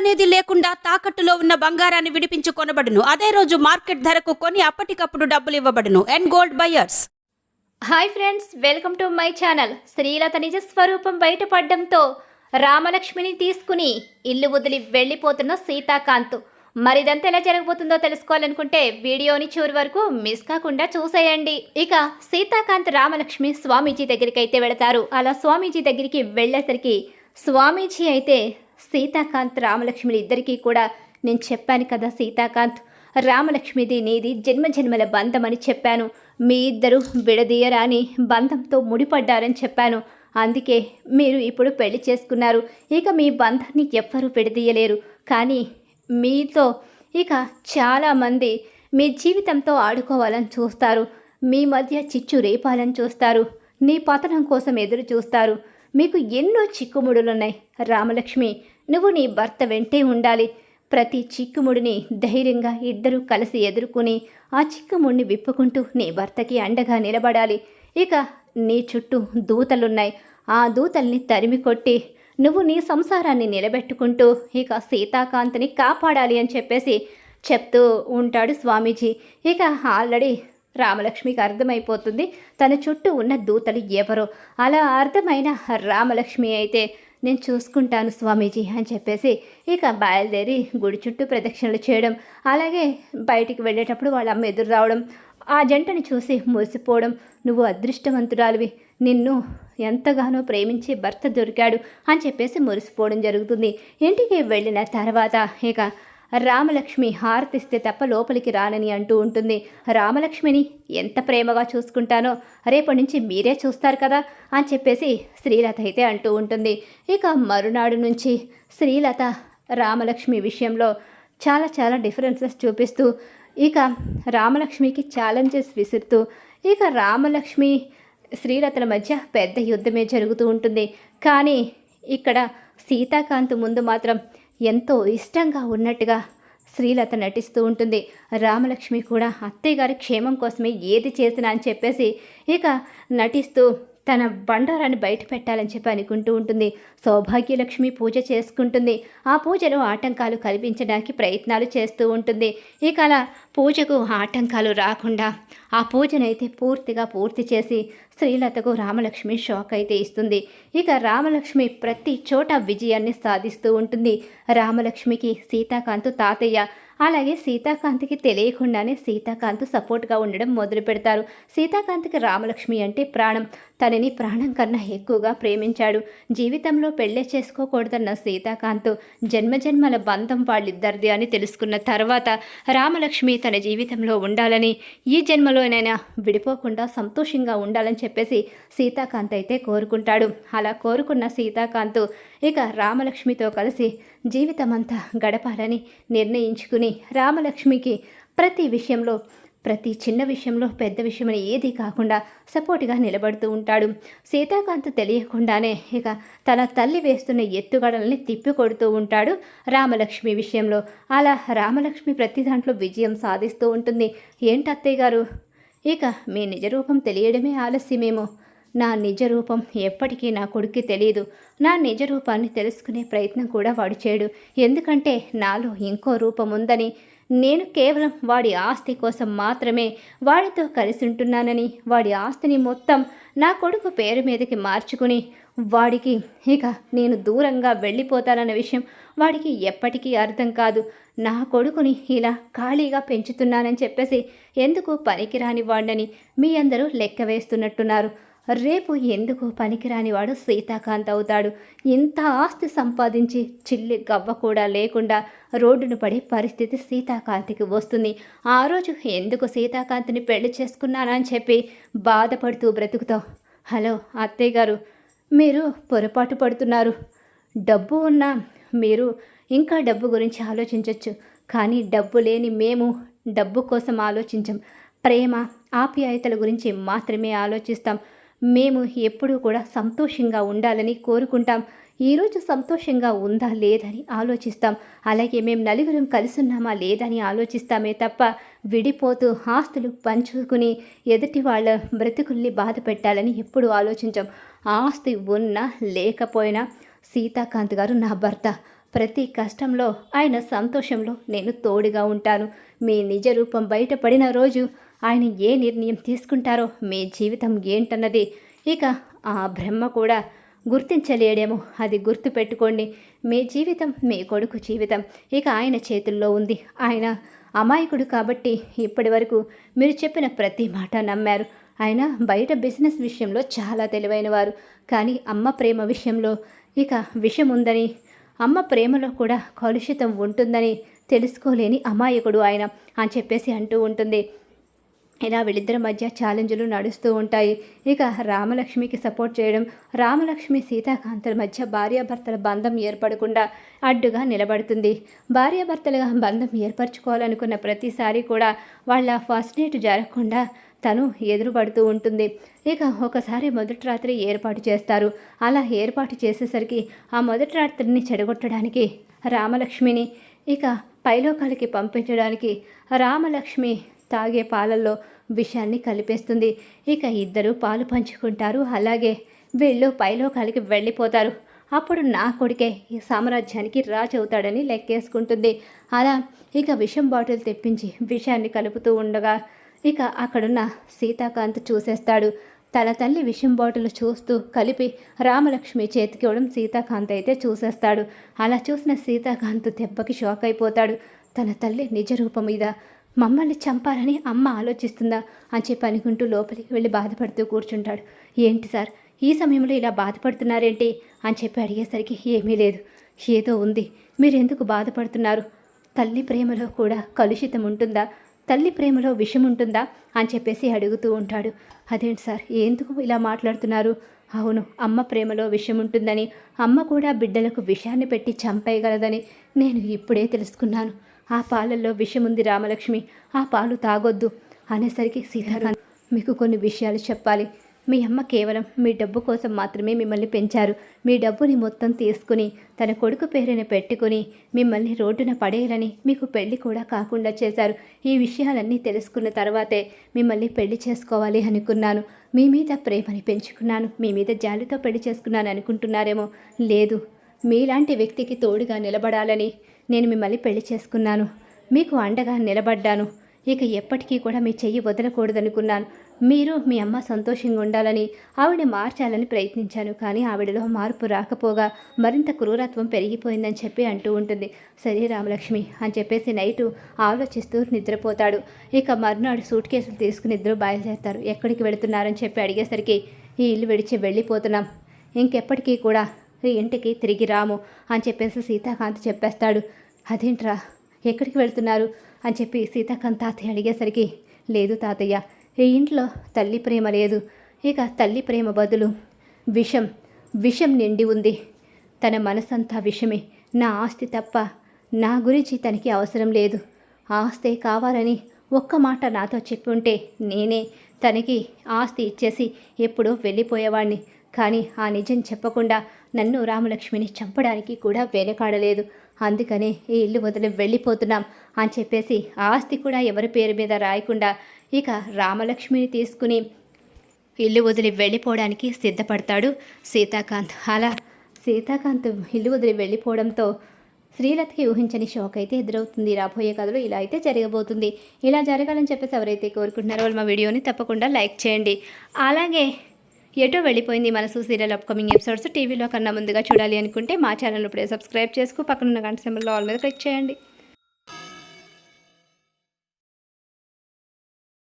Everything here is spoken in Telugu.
అనేది లేకుండా తాకట్టులో ఉన్న బంగారాన్ని విడిపించి కొనబడును. అదే రోజు మార్కెట్ ధరకు కొని అప్పటికప్పుడు డబ్బులు ఇవ్వబడును. And gold buyers hi friends welcome to my channel స్త్రీలత నిజ స్వరూపం బయటపడడంతో రామలక్ష్మిని తీసుకుని ఇల్లు వదిలి వెళ్ళిపోతున్న సీతాకాంత్. మరిదంతా ఎలా జరగబోతుందో తెలుసుకోవాలనుకుంటే వీడియోని చివరి వరకు మిస్ కాకుండా చూసేయండి. ఇక సీతాకాంత్ రామలక్ష్మి స్వామీజీ దగ్గరికి అయితే వెళతారు. అలా స్వామీజీ దగ్గరికి వెళ్ళేసరికి స్వామీజీ అయితే సీతాకాంత్ రామలక్ష్మిలు ఇద్దరికీ కూడా నేను చెప్పాను కదా సీతాకాంత్. రామలక్ష్మిది నీది జన్మజన్మల బంధం అని చెప్పాను. మీ ఇద్దరు విడదీయరాని బంధంతో ముడిపడ్డారని చెప్పాను. అందుకే మీరు ఇప్పుడు పెళ్ళి చేసుకున్నారు. ఇక మీ బంధాన్ని ఎవ్వరూ విడదీయలేరు. కానీ మీతో ఇక చాలామంది మీ జీవితంతో ఆడుకోవాలని చూస్తారు. మీ మధ్య చిచ్చు రేపాలని చూస్తారు. నీ పతనం కోసం ఎదురు చూస్తారు. మీకు ఎన్నో చిక్కుముడులున్నాయి. రామలక్ష్మి నువ్వు నీ భర్త వెంటే ఉండాలి. ప్రతి చిక్కుముడిని ధైర్యంగా ఇద్దరూ కలిసి ఎదుర్కొని ఆ చిక్కుముడిని విప్పుకుంటూ నీ భర్తకి అండగా నిలబడాలి. ఇక నీ చుట్టూ దూతలున్నాయి. ఆ దూతల్ని తరిమి కొట్టి నువ్వు నీ సంసారాన్ని నిలబెట్టుకుంటూ ఇక సీతాకాంత్ని కాపాడాలి అని చెప్పేసి చెప్తూ ఉంటాడు స్వామీజీ. ఇక ఆల్రెడీ రామలక్ష్మికి అర్థమైపోతుంది. తన చుట్టూ ఉన్న దూతలు ఎవరో? అలా అర్థమైన రామలక్ష్మి అయితే నేను చూసుకుంటాను స్వామీజీ అని చెప్పేసి ఇక బయలుదేరి గుడి చుట్టూ ప్రదక్షిణలు చేయడం అలాగే బయటికి వెళ్ళేటప్పుడు వాళ్ళ అమ్మ ఎదురు రావడం ఆ జంటని చూసి మురిసిపోవడం నువ్వు అదృష్టవంతురాలివి. నిన్ను ఎంతగానో ప్రేమించి భర్త దొరికాడు అని చెప్పేసి మురిసిపోవడం జరుగుతుంది. ఇంటికి వెళ్ళిన తర్వాత ఇక రామలక్ష్మి హారతిస్తే తప్ప లోపలికి రానని అంటూ ఉంటుంది. రామలక్ష్మిని ఎంత ప్రేమగా చూసుకుంటానో రేపటి నుంచి మీరే చూస్తారు కదా అని చెప్పేసి శ్రీలత అయితే అంటూ ఉంటుంది. ఇక మరునాడు నుంచి శ్రీలత రామలక్ష్మి విషయంలో చాలా చాలా డిఫరెన్సెస్ చూపిస్తూ ఇక రామలక్ష్మికి ఛాలెంజెస్ విసురుతూ ఇక రామలక్ష్మి శ్రీలతల మధ్య పెద్ద యుద్ధమే జరుగుతూ ఉంటుంది. కానీ ఇక్కడ సీతాకాంత్ ముందు మాత్రం ఎంతో ఇష్టంగా ఉన్నట్టుగా శ్రీలత నటిస్తూ ఉంటుంది. రామలక్ష్మి కూడా అత్తయ్య గారి క్షేమం కోసమే ఏది చేసినా అని చెప్పేసి ఇక నటిస్తూ తన బండారాన్ని బయట పెట్టాలని చెప్పి అనుకుంటూ ఉంటుంది. సౌభాగ్యలక్ష్మి పూజ చేసుకుంటుంది. ఆ పూజలో ఆటంకాలు కల్పించడానికి ప్రయత్నాలు చేస్తూ ఉంటుంది. ఇక అలా పూజకు ఆటంకాలు రాకుండా ఆ పూజనైతే పూర్తిగా పూర్తి చేసి శ్రీలతకు రామలక్ష్మి షాక్ అయితే ఇస్తుంది. ఇక రామలక్ష్మి ప్రతి చోట విజయాన్ని సాధిస్తూ ఉంటుంది. రామలక్ష్మికి సీతాకాంత్ తాతయ్య అలాగే సీతాకాంత్కి తెలియకుండానే సీతాకాంత్ సపోర్ట్గా ఉండడం మొదలు పెడతారు. సీతాకాంత్కి రామలక్ష్మి అంటే ప్రాణం. తనని ప్రాణం కన్నా ఎక్కువగా ప్రేమించాడు. జీవితంలో పెళ్ళే చేసుకోకూడదన్న సీతాకాంత్ జన్మజన్మల బంధం వాళ్ళిద్దరిది అని తెలుసుకున్న తర్వాత రామలక్ష్మి తన జీవితంలో ఉండాలని ఈ జన్మలోనైనా విడిపోకుండా సంతోషంగా ఉండాలని చెప్పేసి సీతాకాంత్ అయితే కోరుకుంటాడు. అలా కోరుకున్న సీతాకాంత్ ఇక రామలక్ష్మితో కలిసి జీవితమంతా గడపాలని నిర్ణయించుకుని రామలక్ష్మికి ప్రతి విషయంలో ప్రతి చిన్న విషయంలో పెద్ద విషయమని ఏది కాకుండా సపోర్ట్గా నిలబడుతూ ఉంటాడు. సీతాకాంత్ తెలియకుండానే ఇక తన తల్లి వేస్తున్న ఎత్తుగడల్ని తిప్పి కొడుతూ ఉంటాడు రామలక్ష్మి విషయంలో. అలా రామలక్ష్మి ప్రతి దాంట్లో విజయం సాధిస్తూ ఉంటుంది. ఏంటత్తయ్య గారు? ఇక మీ నిజ రూపం తెలియడమే ఆలస్యమేమో. నా నిజ రూపం ఎప్పటికీ నా కొడుక్కి తెలియదు నా నిజ రూపాన్ని తెలుసుకునే ప్రయత్నం కూడా వాడు చేయడు. ఎందుకంటే నాలో ఇంకో రూపం ఉందని. నేను కేవలం వాడి ఆస్తి కోసం మాత్రమే వాడితో కలిసి ఉంటున్నానని వాడి ఆస్తిని మొత్తం నా కొడుకు పేరు మీదకి మార్చుకుని వాడికి ఇక నేను దూరంగా వెళ్ళిపోతానన్న విషయం వాడికి ఎప్పటికీ అర్థం కాదు. నా కొడుకుని ఇలా ఖాళీగా పెంచుతున్నానని చెప్పేసి ఎందుకు పనికిరాని వాడిని మీ అందరూ లెక్క వేస్తున్నట్టున్నారు. రేపు ఎందుకు పనికిరానివాడు సీతాకాంత్ అవుతాడు. ఇంత ఆస్తి సంపాదించి చిల్లి గవ్వ కూడా లేకుండా రోడ్డును పడే పరిస్థితి సీతాకాంత్కి వస్తుంది. ఆ రోజు ఎందుకు సీతాకాంత్ని పెళ్ళి చేసుకున్నానని చెప్పి బాధపడుతూ బ్రతుకుతావు? హలో అత్తయ్య గారు మీరు పొరపాటు పడుతున్నారు. డబ్బు ఉన్నా మీరు ఇంకా డబ్బు గురించి ఆలోచించవచ్చు కానీ డబ్బు లేని మేము డబ్బు కోసం ఆలోచించం. ప్రేమ ఆప్యాయతల గురించి మాత్రమే ఆలోచిస్తాం. మేము ఎప్పుడూ కూడా సంతోషంగా ఉండాలని కోరుకుంటాం. ఈరోజు సంతోషంగా ఉందా లేదని ఆలోచిస్తాం. అలాగే మేము నలుగురం కలిసున్నామా లేదని ఆలోచిస్తామే తప్ప విడిపోతూ ఆస్తులు పంచుకుని ఎదుటి వాళ్ళ బ్రతుకుల్ని బాధ పెట్టాలని ఎప్పుడు ఆలోచించాం. ఆస్తి ఉన్నా లేకపోయినా సీతాకాంత్ గారు నా భర్త. ప్రతి కష్టంలో ఆయన సంతోషంలో నేను తోడుగా ఉంటాను. మీ నిజ రూపం బయటపడిన రోజు ఆయన ఏ నిర్ణయం తీసుకుంటారో మీ జీవితం ఏంటన్నది ఇక ఆ బ్రహ్మ కూడా గుర్తించలేడేమో. అది గుర్తు పెట్టుకోండి మీ జీవితం మీ కొడుకు జీవితం. ఇక ఆయన చేతుల్లో ఉంది. ఆయన అమాయకుడు కాబట్టి ఇప్పటి వరకు మీరు చెప్పిన ప్రతి మాట నమ్మారు. ఆయన బయట బిజినెస్ విషయంలో చాలా తెలివైన వారు కానీ అమ్మ ప్రేమ విషయంలో ఇక విషం ఉందని అమ్మ ప్రేమలో కూడా కలుషితం ఉంటుందని తెలుసుకోలేని అమాయకుడు ఆయన అని చెప్పేసి అంటూ ఉంటుంది. ఇలా వీళ్ళిద్దరి మధ్య ఛాలెంజ్లు నడుస్తూ ఉంటాయి. ఇక రామలక్ష్మికి సపోర్ట్ చేయడం రామలక్ష్మి సీతాకాంతల మధ్య భార్యాభర్తల బంధం ఏర్పడకుండా అడ్డుగా నిలబడుతుంది. భార్యాభర్తలుగా బంధం ఏర్పరచుకోవాలనుకున్న ప్రతిసారి కూడా వాళ్ళ ఫస్ట్ నైట్ జరగకుండా తను ఎదురుపడుతూ ఉంటుంది. ఇక ఒకసారి మొదటి రాత్రి ఏర్పాటు చేస్తారు. అలా ఏర్పాటు చేసేసరికి ఆ మొదటి రాత్రిని చెడగొట్టడానికి రామలక్ష్మిని ఇక పైలోకాలకి పంపించడానికి రామలక్ష్మి తాగే పాలల్లో విషాన్ని కలిపేస్తుంది. ఇక ఇద్దరు పాలు పంచుకుంటారు. అలాగే వీళ్ళు పైలోకాలకి వెళ్ళిపోతారు. అప్పుడు నా కొడుకే ఈ సామ్రాజ్యానికి రాజు అవుతాడని లెక్కేసుకుంటుంది. అలా ఇక విషం బాటిల్ తెప్పించి విషాన్ని కలుపుతూ ఉండగా ఇక అక్కడున్న సీతాకాంత్ చూసేస్తాడు. తన తల్లి విషం బాటిల్ చూస్తూ కలిపి రామలక్ష్మి చేతికి ఇవ్వడం సీతాకాంత్ అయితే చూసేస్తాడు. అలా చూసిన సీతాకాంత్ దెబ్బకి షాక్ అయిపోతాడు తన తల్లి నిజ రూపం మీద మమ్మల్ని చంపాలని అమ్మ ఆలోచిస్తుందా అని చెప్పి అనుకుంటూ లోపలికి వెళ్ళి బాధపడుతూ కూర్చుంటాడు. ఏంటి సార్ ఈ సమయంలో ఇలా బాధపడుతున్నారేంటి అని చెప్పి అడిగేసరికి ఏమీ లేదు. ఏదో ఉంది. మీరెందుకు బాధపడుతున్నారు? తల్లి ప్రేమలో కూడా కలుషితం ఉంటుందా? తల్లి ప్రేమలో విషం ఉంటుందా? అని చెప్పేసి అడుగుతూ ఉంటాడు. అదేంటి సార్ ఎందుకు ఇలా మాట్లాడుతున్నారు? అవును అమ్మ ప్రేమలో విషం ఉంటుందని అమ్మ కూడా బిడ్డలకు విషాన్ని పెట్టి చంపేయగలదని నేను ఇప్పుడే తెలుసుకున్నాను. ఆ పాలల్లో విషం ఉంది రామలక్ష్మి. ఆ పాలు తాగొద్దు. అనేసరికి సీతారాం మీకు కొన్ని విషయాలు చెప్పాలి. మీ అమ్మ కేవలం మీ డబ్బు కోసం మాత్రమే మిమ్మల్ని పెంచారు. మీ డబ్బుని మొత్తం తీసుకుని తన కొడుకు పేరున పెట్టుకుని మిమ్మల్ని రోడ్డున పడేయాలని మీకు పెళ్ళి కూడా కాకుండా చేశారు. ఈ విషయాలన్నీ తెలుసుకున్న తర్వాతే మిమ్మల్ని పెళ్ళి చేసుకోవాలి అనుకున్నాను. మీ మీద ప్రేమని పెంచుకున్నాను. మీ మీద జాలితో పెళ్ళి చేసుకున్నాను అనుకుంటున్నారేమో. లేదు మీలాంటి వ్యక్తికి తోడుగా నిలబడాలని నేను మిమ్మల్ని పెళ్ళి చేసుకున్నాను. మీకు అండగా నిలబడ్డాను. ఇక ఎప్పటికీ కూడా మీ చెయ్యి వదలకూడదనుకున్నాను. మీరు మీ అమ్మ సంతోషంగా ఉండాలని ఆవిడ మార్చాలని ప్రయత్నించాను. కానీ ఆవిడలో మార్పు రాకపోగా మరింత క్రూరత్వం పెరిగిపోయిందని చెప్పి అంటూ ఉంటుంది. సరే రామలక్ష్మి అని చెప్పేసి నైటు ఆలోచిస్తూ నిద్రపోతాడు. ఇక మర్నాడు సూట్ కేసులు తీసుకుని ఇద్దరు బయలుదేరతారు. ఎక్కడికి వెళుతున్నారని చెప్పి అడిగేసరికి ఈ ఇల్లు విడిచి వెళ్ళిపోతున్నాం. ఇంకెప్పటికీ కూడా ఇంటికి తిరిగి రాము అని చెప్పేసి సీతాకాంత్ చెప్పేస్తాడు. అదేంట్రా ఎక్కడికి వెళ్తున్నారు? అని చెప్పి సీతాకాంత్ తాతయ్య అడిగేసరికి లేదు తాతయ్య ఈ ఇంట్లో తల్లి ప్రేమ లేదు. ఇక తల్లి ప్రేమ బదులు విషం విషం నిండి ఉంది. తన మనసంతా విషమే. నా ఆస్తి తప్ప నా గురించి తనకి అవసరం లేదు. ఆస్తే కావాలని ఒక్క మాట నాతో చెప్పి ఉంటే నేనే తనకి ఆస్తి ఇచ్చేసి ఎప్పుడో వెళ్ళిపోయేవాణ్ణి. కానీ ఆ నిజం చెప్పకుండా నన్ను రామలక్ష్మిని చంపడానికి కూడా వెనకాడలేదు. అందుకనే ఈ ఇల్లు వదిలి వెళ్ళిపోతున్నాం అని చెప్పేసి ఆస్తి కూడా ఎవరి పేరు మీద రాయకుండా ఇక రామలక్ష్మిని తీసుకుని ఇల్లు వదిలి వెళ్ళిపోవడానికి సిద్ధపడతాడు సీతాకాంత్. అలా సీతాకాంత్ ఇల్లు వదిలి వెళ్ళిపోవడంతో శ్రీలతకి ఊహించని షాక్ అయితే ఎదురవుతుంది. రాబోయే కథలో ఇలా అయితే జరగబోతుంది. ఇలా జరగాలని చెప్పేసి ఎవరైతే కోరుకుంటున్నారో వాళ్ళు మా వీడియోని తప్పకుండా లైక్ చేయండి. అలాగే ఎటో వెళ్ళిపోయింది మనసు సీరియల్ అప్కమింగ్ ఎపిసోడ్స్ టీవీలో కన్నా ముందుగా చూడాలి అనుకుంటే మా ఛానల్ ఇప్పుడే సబ్స్క్రైబ్ చేసుకు. పక్కనున్న గంట సెంబర్లో ఆల్ మీద క్లిక్ చేయండి.